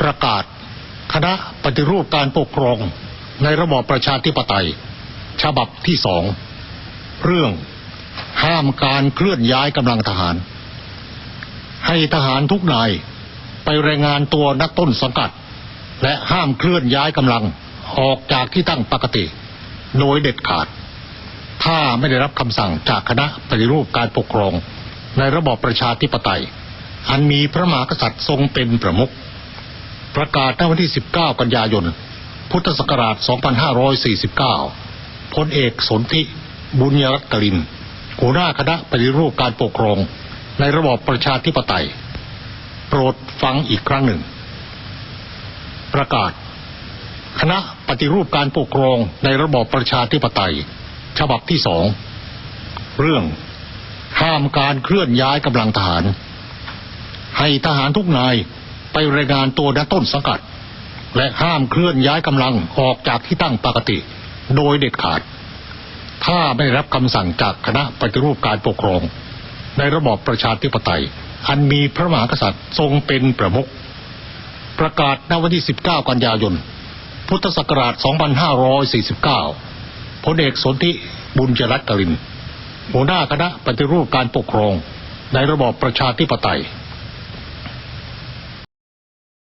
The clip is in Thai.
ประกาศ คณะปฏิรูปการปกครองในระบอบประชาธิปไตย ฉบับที่สอง เรื่องห้ามการเคลื่อนย้ายกำลังทหาร ให้ทหารทุกนายไปรายงานตัวนักต้นสังกัด และห้ามเคลื่อนย้ายกำลังออกจากที่ตั้งปกติ โดยเด็ดขาด ถ้าไม่ได้รับคำสั่งจากคณะปฏิรูปการปกครอง ในระบอบประชาธิปไตย อันมีพระมหากษัตริย์ทรงเป็นประมุข ประกาศในวันที่ 19 กันยายน พุทธศักราช 2549 พลเอกสนธิบุญยรัตกลิน หัวหน้าคณะปฏิรูปการปกครอง ในระบอบประชาธิปไตย โปรดฟังอีกครั้งหนึ่ง ประกาศ คณะปฏิรูปการปกครองในระบอบประชาธิปไตย ฉบับที่สอง เรื่อง ห้ามการเคลื่อนย้ายกำลังทหาร ให้ทหารทุกนาย ไปรายงานตัวณต้นสังกัด และห้ามเคลื่อนย้ายกำลังออกจากที่ตั้งปกติ โดยเด็ดขาด ถ้าไม่รับคำสั่งจากคณะปฏิรูปการปกครอง ในระบอบประชาธิปไตย อันมีพระมหากษัตริย์ทรงเป็นประมุขประกาศณวันที่ 19 กันยายน พุทธศักราช 2549 พลเอกสนธิบุญจรัตกลินหัวหน้าคณะปฏิรูปการปกครอง ในระบอบประชาธิปไตย